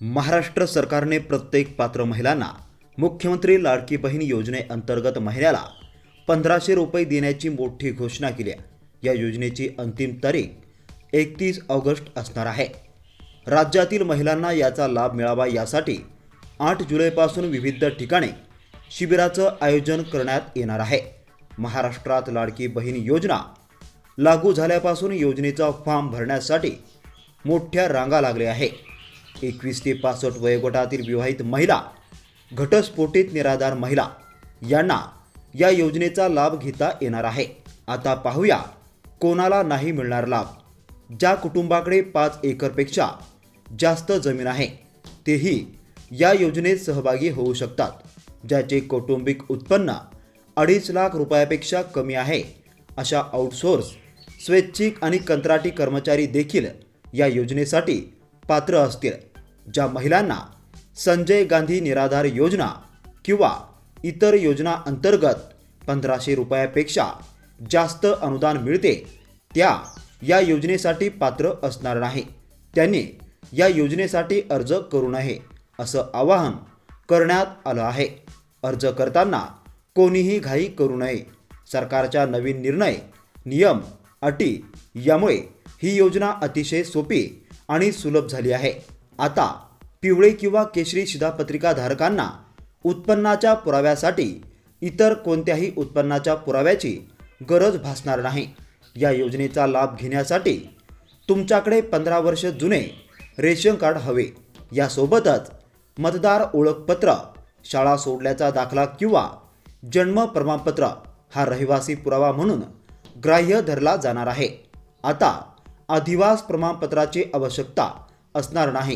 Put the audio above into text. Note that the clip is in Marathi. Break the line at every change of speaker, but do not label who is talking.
महाराष्ट्र सरकारने प्रत्येक पात्र महिलांना मुख्यमंत्री लाडकी बहीण योजनेअंतर्गत महिन्याला पंधराशे रुपये देण्याची मोठी घोषणा केली आहे. या योजनेची अंतिम तारीख एकतीस ऑगस्ट असणार आहे. राज्यातील महिलांना याचा लाभ मिळावा यासाठी आठ जुलैपासून विविध ठिकाणी शिबिराचं आयोजन करण्यात येणार आहे. महाराष्ट्रात लाडकी बहीण योजना लागू झाल्यापासून योजनेचा फॉर्म भरण्यासाठी मोठ्या रांगा लागल्या आहे एकवीस ते पासष्ट वयोगटातील विवाहित महिला घटस्फोटित निराधार महिला यांना या योजनेचा लाभ घेता येणार आहे. आता पाहूया कोणाला नाही मिळणार लाभ. ज्या कुटुंबाकडे पाच एकरपेक्षा जास्त जमीन आहे तेही या योजनेत सहभागी होऊ शकतात ज्याचे कौटुंबिक उत्पन्न अडीच लाख रुपयापेक्षा कमी आहे अशा आउटसोर्स स्वैच्छिक आणि कंत्राटी कर्मचारी देखील या योजनेसाठी पात्र असतील. ज्या महिलांना संजय गांधी निराधार योजना किंवा इतर योजना अंतर्गत पंधराशे रुपयापेक्षा जास्त अनुदान मिळते त्या या योजनेसाठी पात्र असणार नाही. त्यांनी या योजनेसाठी अर्ज करू नये असं आवाहन करण्यात आलं आहे. अर्ज करताना कोणीही घाई करू नये. सरकारच्या नवीन निर्णय नियम अटी यामुळे ही योजना अतिशय सोपी आणि सुलभ झाली आहे. आता पिवळे किंवा केशरी शिधापत्रिका धारकांना उत्पन्नाच्या पुराव्यासाठी इतर कोणत्याही उत्पन्नाच्या पुराव्याची गरज भासणार नाही. या योजनेचा लाभ घेण्यासाठी तुमच्याकडे पंधरा वर्ष जुने रेशन कार्ड हवे. यासोबतच मतदार ओळखपत्र शाळा सोडल्याचा दाखला किंवा जन्म प्रमाणपत्र हा रहिवासी पुरावा म्हणून ग्राह्य धरला जाणार आहे. आता अधिवास प्रमाणपत्राची आवश्यकता असणार नाही.